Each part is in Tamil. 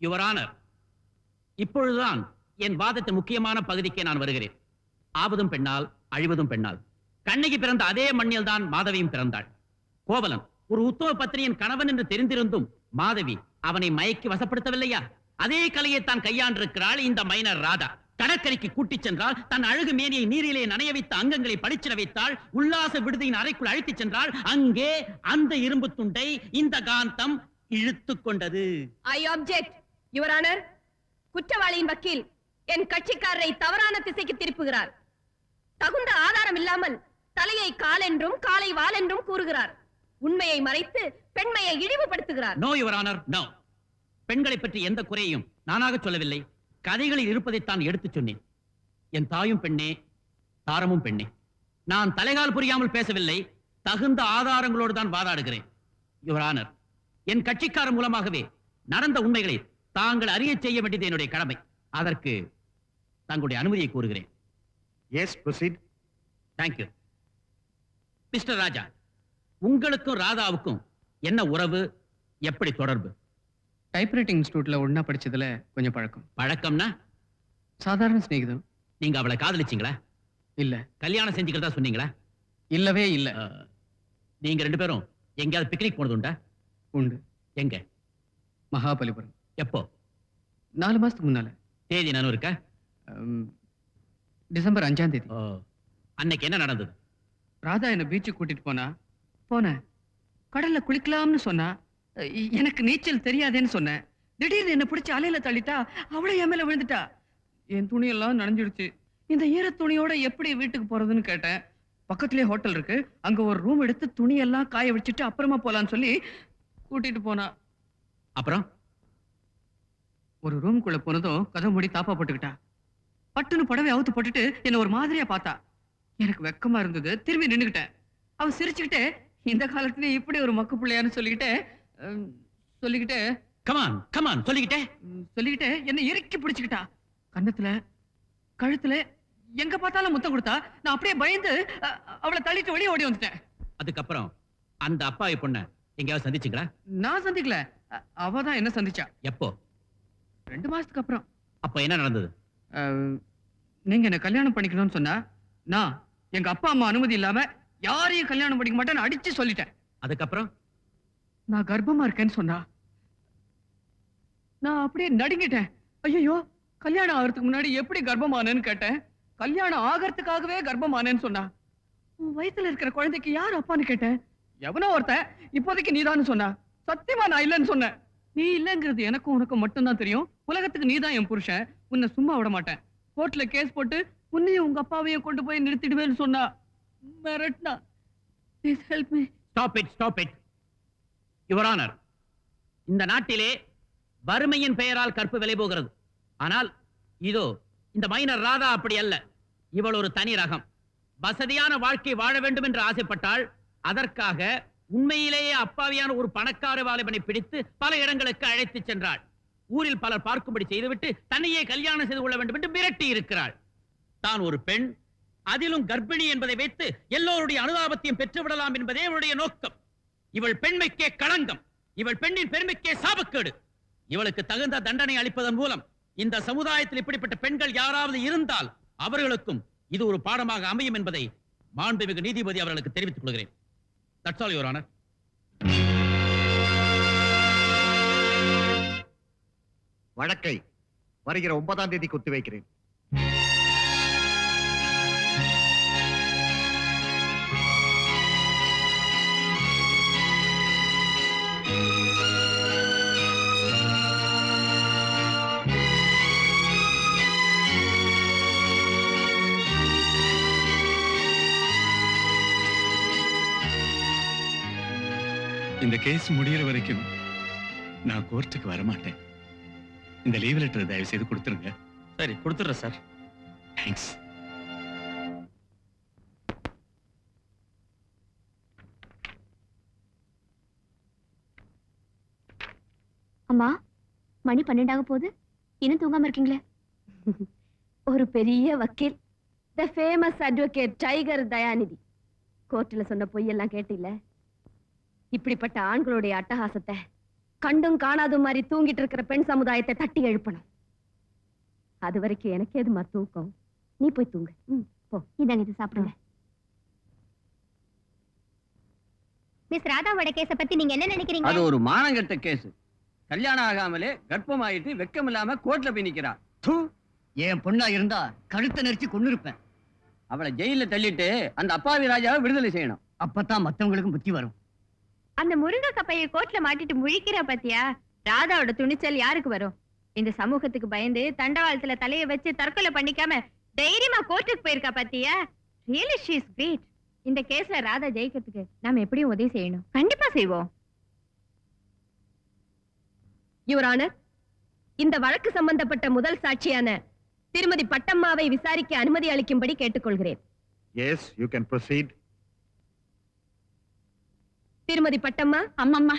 யுவர் ஆனர் இப்பொழுதுதான் என் வாதத்தின் முக்கியமான பகுதிக்கே நான் வருகிறேன். ஆவதும் பெண்ணால் அழிவதும் பெண்ணால். கண்ணகி பிறந்த அதே மண்ணில் தான் மாதவியும் பிறந்தாள். கோவலன் ஒரு உத்தவ பத்திரியின் கணவன் என்று தெரிந்திருந்தும் மாதவி அவனை மயக்கி வசப்படுத்தவில்லையா? அதே கலையை தான் கையாண்டிருக்கிறாள் இந்த மைனர் ராதா. கடற்கரைக்கு கூட்டிச் சென்றால் தன் அழகு மேனியை நீரிலே நனைய வைத்த அங்கங்களை படிச்சிட வைத்தால் உல்லாச விடுதியின் அறைக்குள் அழைத்துச் சென்றால் அங்கே அந்த இரும்பு துண்டை இந்த காந்தம் இழுத்துக் கொண்டது. ஐ ஆப்ஜெக்ட் யுவரானர் குற்றவாளியின் வக்கீல் என் கட்சிக்காரரை தவறான திசைக்கு திருப்புகிறார். தகுந்த ஆதாரம் இல்லாமல் தலையை காலென்றும் காலை வாலென்றும் கூறுகிறார். உண்மையை மறைத்து பெண்மையை இழிவுபடுத்துகிறார். நோ யுவர் ஆனர் நோ பெண்களை பற்றி எந்த குறையும் நானாக சொல்லவில்லை. கதைகளில் இருப்பதைத்தான் எடுத்துச் சொன்னேன். என் தாயும் பெண்ணே தாரமும் பெண்ணே. நான் தலைகால் புரியாமல் பேசவில்லை. தகுந்த ஆதாரங்களோடு தான் வாதாடுகிறேன். யுவர் ஆனர் என் கட்சிக்காரர் மூலமாகவே நடந்த உண்மைகளை தாங்கள் அறிய செய்ய வேண்டியது என்னுடைய கடமை. அதற்கு தங்களுடைய அனுமதியை கூறுகிறேன் yes proceed thank you mister Raja உங்களுக்கும் ராதாவுக்கும் என்ன உறவு? எப்படி தொடர்பு? டைப்ரைட்டிங் இன்ஸ்டியூட்ல ஒண்ணா படிச்சதுல கொஞ்சம் பழக்கம். பழக்கம்னா? சாதாரண சிநேகிதம் நீங்க அவளை காதலிச்சீங்களா? இல்ல. கல்யாணம் செஞ்சுக்கிறதா சொன்னீங்களா? இல்லவே இல்ல. அஹ், நீங்க ரெண்டு பேரும் எங்கேயாவது பிக்னிக் போனது உண்டா? உண்டு. எங்க? மகாபலிபுரம். எப்போ? நாலு மாசத்துக்கு முன்னால. தேதி நானும் இருக்கா? டிசம்பர் அஞ்சாம் தேதி. ஓ, அன்னைக்கு என்ன நடந்தது? ராதா என்ன பீச்சுக்கு கூட்டிட்டு போனா. போனேன் கடல்ல குளிக்கலாம்னு சொன்னா எனக்கு நீச்சல் தெரியாதேன்னு சொன்னேன் திடீர்னு என்ன பிடிச்சி அலையில தள்ளிட்டா அவளே என் மேல விழுந்துட்டா. என் துணியெல்லாம் நனைஞ்சிடுச்சு. இந்த ஈர துணியோட எப்படி வீட்டுக்கு போறதுன்னு கேட்டேன். பக்கத்துலயே ஹோட்டல் இருக்கு. அங்க ஒரு ரூம் எடுத்து துணியெல்லாம் காய வச்சுட்டு அப்புறமா போலான்னு சொல்லி கூட்டிட்டு போனா. அப்புறம்? ஒரு ரூம்குள்ள போனதும் கதவு மூடி தாப்பா போட்டுக்கிட்டா. பட்டுன்னு புடவை அவுத்து போட்டுட்டு என்ன ஒரு மாதிரியா பார்த்தா. எனக்கு வெக்கமா இருந்தது. திரும்பி நின்னுக்கிட்டேன். அவ சிரிச்சுக்கிட்டே இந்த காலத்துல இப்படி ஒரு மக்கு பிள்ளையான்னு சொல்லிக்கிட்டே சொல்லிக்கிட்டே கமான் கமான் சொல்லிக்கிட்டே. சொல்லிக்கிட்டே என்னை இறுக்கி பிடிச்சுக்கிட்டா. கன்னத்துல கழுத்துல எங்க பார்த்தாலும் முத்தம் கொடுத்தா. நான் அப்படியே பயந்து அவளை தள்ளிட்டு வெளியே ஓடி வந்துட்டேன். அதுக்கப்புறம் அந்த அப்பாவி பொண்ண எங்கேயாவது சந்திச்சீங்களா? நான் சந்திக்கல. அ- அவ தான் என்ன சந்திச்சா. எப்போ? ரெண்டு மாசத்துக்கு அப்புறம். அப்ப என்ன நடந்தது? நீங்க என்ன கல்யாணம் பண்ணிக்கணும்னு சொன்னா நான் எங்க அப்பா அம்மா அனுமதி இல்லாம யாரையும் கல்யாணம் பண்ணிக்க மாட்டேன்னு அடிச்சு சொல்லிட்டேன். அதுக்கப்புறம்? நான் கர்ப்பமா இருக்கேன்னு சொன்னா நான் அப்படியே நடுங்கிட்டேன். ஐயோ கல்யாணம் ஆகிறதுக்கு முன்னாடி எப்படி கர்ப்பமானேன்னு கேட்டேன். கல்யாணம் ஆகிறதுக்காகவே கர்ப்பமானேன்னு சொன்னா உன் வயித்துல இருக்கிற குழந்தைக்கு யார் அப்பான்னு கேட்டேன். எவனோ ஒருத்தன் இப்போதைக்கு நீதான்னு சொன்னா சத்தியமா நான் இல்லைன்னு சொன்னேன். நீ இல்லைங்கிறது எனக்கும் உனக்கும் மட்டும்தான் தெரியும். உலகத்துக்கு நீதான் என் புருஷன். உன்னை சும்மா விட மாட்டேன். கோர்ட்ல கேஸ் போட்டு உன்னையும் உங்க அப்பாவையும் கொண்டு போய் நிறுத்திடுவேன்னு சொன்னா மிரட்டினா. Please help me stop it stop it your honour இந்த நாட்டிலே வறுமையின் பெயரால் கற்பு விலை போகிறது. ஆனால் இதோ இந்த மைனர் ராதா அப்படி அல்ல. இவள் ஒரு தனி ரகம். வசதியான வாழ்க்கை வாழ வேண்டும் என்று ஆசைப்பட்டால் அதற்காக உண்மையிலேயே அப்பாவியான ஒரு பணக்கார வாலிபனை பிடித்து பல இடங்களுக்கு அழைத்துச் சென்றாள். ஊரில் பலர் பார்க்கும்படி செய்துவிட்டு தன்னையே கல்யாணம் செய்து கொள்ள வேண்டும் என்று மிரட்டி இருக்கிறாள். தான் ஒரு பெண் அதிலும் கர்ப்பிணி என்பதை வைத்து எல்லோருடைய அனுதாபத்தையும் பெற்றுவிடலாம் என்பதே அவருடைய நோக்கம். இவள் பெண்மைக்கே களங்கம் இவள் பெண்ணின் பெருமைக்கே சாபக்கேடு. இவளுக்கு தகுந்த தண்டனை அளிப்பதன் மூலம் இந்த சமுதாயத்தில் இப்படிப்பட்ட பெண்கள் யாராவது இருந்தால் அவர்களுக்கும் இது ஒரு பாடமாக அமையும் என்பதை மாண்புமிகு நீதிபதி அவர்களுக்கு தெரிவித்துக் கொள்கிறேன். தட்ஸ் ஆல் யுவர் ஆனர் வழக்கை வருகிற ஒன்பதாம் தேதி குத்தி வைக்கிறேன் இந்த கேஸ் முடியிற வரைக்கும் நான் கோர்ட்டுக்கு வர மாட்டேன் இந்த லீவ் லெட்டர் தயவு செய்து கொடுத்துருங்க. சரி கொடுத்துறேன் சார். தேங்க்ஸ் அம்மா மணி பன்னெண்டாக போகுது. இன்னும் தூங்காம இருக்கீங்களே? ஒரு பெரிய வக்கீல். The famous advocate tiger Dayanidhi கோர்ட்ல சொன்ன பொய்யெல்லாம் கேட்டில்ல? இப்படிப்பட்ட ஆண்களுடைய அட்டகாசத்தை கண்டும் காணாத மாதிரி தூங்கிட்டு இருக்கிற பெண் சமுதாயத்தை தட்டி எழுப்பணும். அது வரைக்கும் எனக்கு எதுமா தூக்கம்? நீ போய் தூங்கு. ம், போ. இதாங்க இது சாப்பிடுங்க. மிஸ் ராதாவோட கேஸ பத்தி நீங்க என்ன நினைக்கிறீங்க? அது ஒரு மானங்கெட்ட கேஸ் கல்யாணம் ஆகாமலே கர்ப்பமாயிட்டு வெக்கம் இல்லாம கோர்ட்ல போய் நிக்கிறா. என் பொண்ணா இருந்தா கழுத்தை நெரிச்சு கொண்டு இருப்பேன் அவளை ஜெயில தள்ளிட்டு அந்த அப்பாவி ராஜாவை விடுதலை செய்யணும். அப்பதான் மத்தவங்களுக்கும் புத்தி வரும். அந்த முருங்கக்காய் பைய கோட்ல மாட்டிட்டு முழிக்கிறா பாத்தியா? ராதாவோட துணிச்சல் யாருக்கு வரும்? இந்த சமூகத்துக்கு பயந்து தண்டவாளத்துல தலைய வச்சு தற்கொலை பண்ணிக்காம தைரியமா கோர்ட்டுக்கு போயிருக்கா பாத்தியா? ரியலி ஷீ இஸ் கிரேட் இந்த கேஸ்ல ராதா ஜெயிக்கிறதுக்கு நாம எப்படியும் உதவி செய்யணும். கண்டிப்பா செய்வோம். யுவரானர் இந்த வழக்கு சம்பந்தப்பட்ட முதல் சாட்சியான திருமதி பட்டம்மாவை விசாரிக்க அனுமதி அளிக்கும்படி கேட்டுக்கொள்கிறேன். எஸ் யூ கேன் ப்ரொசீட் திருமதி பட்டம்மா? அம்மம்மா.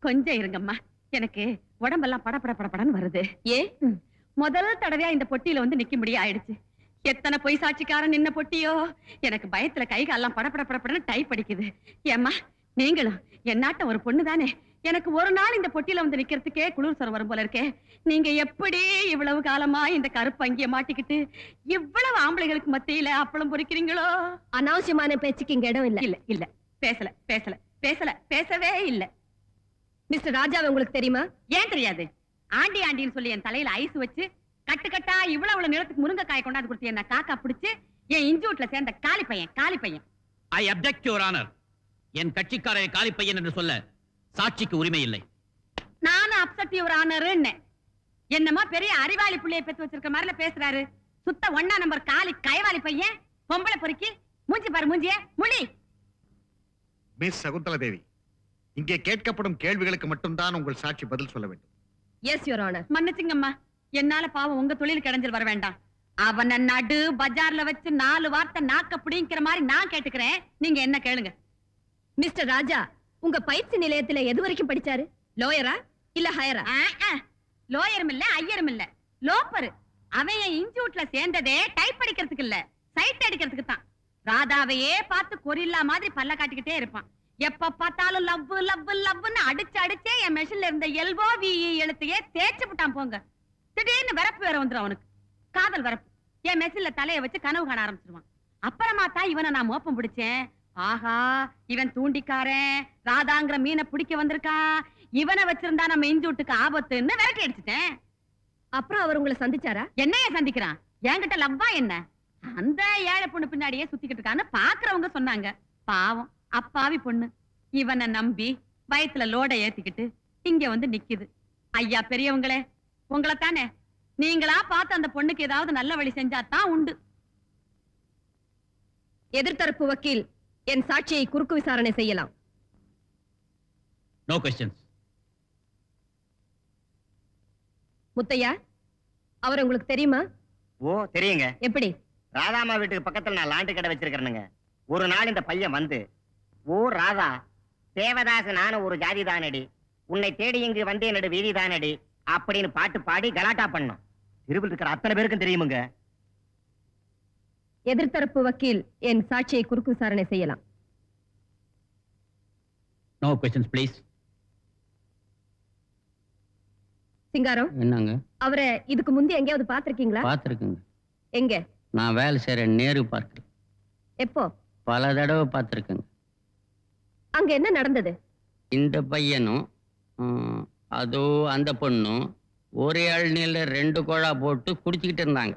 கொஞ்சம் இருங்கம்மா. எனக்கு உடம்பெல்லாம் படபட படபடன்னு வருது. ஏ? முதல் தடவையா இந்த பொட்டியில வந்து நிக்கும்படி ஆயிடுச்சு. எத்தனை பொய் சாட்சிக்காரன் நின்ன பொட்டியோ? எனக்கு பயத்துல கை காலெல்லாம் படபட படபடன்னு டைப் அடிக்குது. ஏம்மா நீங்களும் என்னாட்டம் ஒரு பொண்ணு தானே எனக்கு ஒரு நாள் இந்த பொட்டியில வந்து நிக்கிறதுக்கே குளிர் சொரம் வரும் போல இருக்கே. நீங்க எப்படி இவ்வளவு காலமா இந்த கருப்பு அங்கிய மாட்டிக்கிட்டு இவ்வளவு ஆம்பளைகளுக்கு மத்தியில அப்பளம் பொறிக்கிறீங்களோ? அனாவசியமான பேச்சுக்கு இங்க இடம் இல்ல. இல்ல இல்ல. பேசல பேசல. பேசல பேசவே இல்ல. மிஸ்டர் ராஜாவை உங்களுக்கு தெரியுமா? ஏன் தெரியாது? ஆண்டி ஆண்டின்னு சொல்லி என் தலையில ஐஸ் வச்சு கட்டு கட்டா இவ்வளவு நிலத்துக்கு முருங்கைக்காய் கொண்டாந்து கொடுத்து என்ன காக்கா பிடிச்சு என் இன்ஜூட்ல சேர்ந்த காலி பையன் காலி பையன். ஐ அப்டெக்ட் யுவர் ஆனர் என் கட்சிக்காரரை காலி பையன் என்று சொல்ல சாட்சிக்கு உரிமை இல்லை. நானும் அப்செட் யுவர் ஆனருன்னு என்னமா பெரிய அறிவாளி பிள்ளைய பெத்து வச்சிருக்க மாதிரில பேசுறாரு. சுத்த ஒன்னா நம்பர் காலி கைவாலி பையன் பொம்பளை பொறுக்கி மூஞ்சி பாரு மூஞ்சிய முழி மிஸ் சகுந்தலா தேவி. இங்கே கேட்கப்படும் கேள்விகளுக்கு மட்டும்தான் உங்கள் சாட்சி பதில் சொல்ல வேண்டும். எஸ் யுவர் ஆனர் மன்னிச்சுங்கம்மா. என்னால பாவம் உங்க தொழில் கிடைஞ்சல் வர வேண்டாம். அவன நடு பஜார்ல வச்சு நாலு வார்த்தை நாக்க பிடிங்கிற மாதிரி நான் கேட்டுக்கிறேன். நீங்க என்ன கேளுங்க. மிஸ்டர் ராஜா உங்க பயிற்சி நிலையத்துல எது வரைக்கும் படிச்சாரு? லோயரா இல்ல ஹையரா லோயரும் இல்ல ஐயரும் இல்ல. லோப்பரு அவன் இன்ஸ்டியூட்ல சேர்ந்ததே டைப் அடிக்கிறதுக்கு இல்ல. சைட் அடிக்கிறதுக்கு தான். ராதாவையே பார்த்து கொரில்லா மாதிரி பல்ல காட்டிக்கிட்டே இருப்பான். எப்ப பார்த்தாலும் லவ் லவ் லவ்னு அடிச்சு அடிச்சே என் மெஷின்ல இருந்த எல்போ வி எழுத்தையே தேய்ச்சு விட்டான் போங்க. திடீர்னு வரப்பு வேற வந்துடும் அவனுக்கு. காதல் வரப்பு. என் மெஷின்ல தலைய வச்சு கனவு காண ஆரம்பிச்சிருவான். அப்புறமா தான் இவனை நான் மோப்பம் பிடிச்சேன். ஆஹா இவன் தூண்டிக்காரன். ராதாங்கிற மீனை பிடிக்க வந்திருக்கான். இவனை வச்சிருந்தா நம்ம இன்ஜூட்டுக்கு ஆபத்துன்னு விரட்டி அடிச்சிட்டேன். அப்புறம் அவர் உங்களை சந்திச்சாரா? என்னைய சந்திக்கிறான். என்கிட்ட லவ்வா என்ன? அந்த ஏழை பொண்ணு பின்னாடியே சுத்திக்கிட்டு இருக்கான்னு பாக்குறவங்க சொன்னாங்க. பாவம் அப்பாவி பொண்ணு. இவனை நம்பி வயத்துல லோட ஏத்திக்கிட்டு இங்க வந்து நிக்குது. ஐயா பெரியவங்களே உங்களை தானே நீங்களா பார்த்து அந்த பொண்ணுக்கு ஏதாவது நல்ல வழி செஞ்சா தான் உண்டு. எதிர்த்தரப்பு வக்கீல் என் சாட்சியை குறுக்கு விசாரணை செய்யலாம். நோ கொஸ்டின்ஸ் முத்தையா அவர் உங்களுக்கு தெரியுமா? ஓ தெரியுங்க. எப்படி? ராதாமா வீட்டுக்கு பக்கத்துல நான் லாண்டு கடை வச்சிருக்கிறேனுங்க. ஒரு நாள் இந்த பையன் வந்து ஓ ராதா தேவதாச நானும் ஒரு ஜாதி தானடி உன்னை தேடி இங்கு வந்தே நடு வீதி தானடி அப்படின்னு பாட்டு பாடி கலாட்டா பண்ணோம். திருவில் இருக்கிற அத்தனை பேருக்கும் தெரியுமுங்க. எதிர்த்தரப்பு வக்கீல் என் சாட்சியை குறுக்கு விசாரணை செய்யலாம். நோ கொஸ்டின்ஸ் ப்ளீஸ் சிங்காரம் என்னங்க? அவரை இதுக்கு முந்தி எங்கேயாவது பாத்திருக்கீங்களா பாத்துருக்குங்க எங்க? நான் வேலை செய்யற நேரு பார்க்க எப்போ? பல தடவை பார்த்துருக்கேங்க. அங்க என்ன நடந்தது? இந்த பையனும் ம், அதோ அந்த பொண்ணும் ஒரே அழனியில் ரெண்டு குழா போட்டு குடிச்சிக்கிட்டு இருந்தாங்க.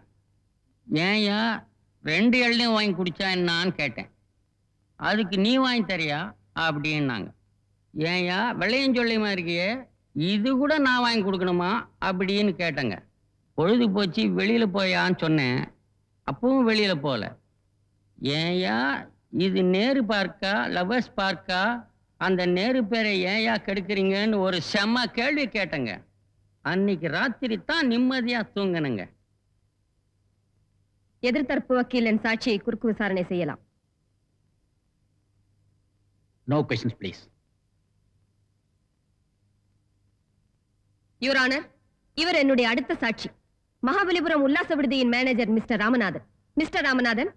ஏன்யா ரெண்டு இளநியும் வாங்கி குடிச்சா என்னான்னு கேட்டேன். அதுக்கு நீ வாங்கி தரியா? அப்படின்னாங்க. ஏன்யா வெள்ளையும் சொல்லியமா இருக்கியே இது கூட நான் வாங்கி கொடுக்கணுமா? அப்படின்னு கேட்டேங்க. பொழுது போச்சு வெளியில போயான்னு சொன்னேன். அப்பவும் வெளியில போகல ஏன்யா இது நேரு பார்க்கா லவர்ஸ் பார்க்கா? அந்த நேரு பேரை ஏன்யா கெடுக்குறீங்கன்னு ஒரு செம்ம கேள்வி கேட்டேங்க. அன்னைக்கு ராத்திரி தான் நிம்மதியா தூங்கினங்க. எதிர்த்தரப்பு வக்கீல் என் சாட்சியை குறுக்கு விசாரணை செய்யலாம். No questions please your honour இவர் என்னுடைய அடுத்த சாட்சி. மகாபலிபுரம் உல்லாச விடுதியின் manager mister Ramanathan. Mister Ramanathan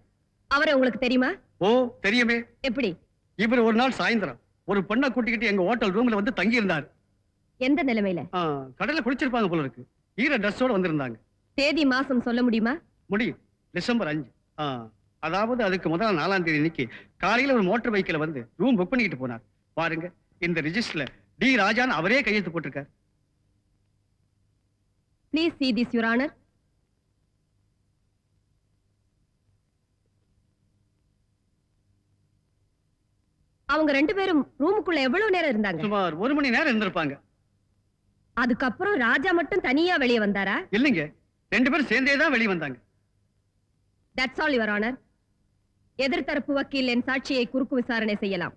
அவரை உங்களுக்கு தெரியுமா? ஓ தெரியுமே. எப்படி? இவர் ஒரு நாள் சாயந்தரம் ஒரு பொண்ணை கூட்டிக்கிட்டு எங்க ஹோட்டல் ரூம்ல வந்து தங்கி இருந்தார் எந்த நிலைமையில? கடல்ல குளிச்சிருப்பாங்க போல இருக்கு. ஈர ட்ரெஸ்ஸோட வந்திருந்தாங்க. தேதி மாசம் சொல்ல முடியுமா? முடியும். டிசம்பர் அஞ்சு. அதாவது அதுக்கு முதல் நாலாம் தேதி இன்னைக்கு காலையில ஒரு மோட்டார் பைக்ல வந்து ரூம் புக் பண்ணிக்கிட்டு போனார். பாருங்க இந்த ரிஜிஸ்டர்ல டி ராஜான்னு அவரே கையெழுத்து போட்டிருக்கார். Please see this your honor. அவங்க ரெண்டு பேரும் ரூமுக்குள்ள எவ்வளவு நேரம் இருந்தாங்க? சுமார் ஒரு மணி நேரம் இருந்திருப்பாங்க. அதுக்கப்புறம் ராஜா மட்டும் தனியா வெளியே வந்தாரா? இல்லைங்க. ரெண்டு பேரும் சேர்ந்தே தான் வெளியே வந்தாங்க. தட்ஸ் ஆல் யுவர் ஆனர் எதிர்த்தரப்பு வக்கீல் என் சாட்சியை குறுக்கு விசாரணை செய்யலாம்.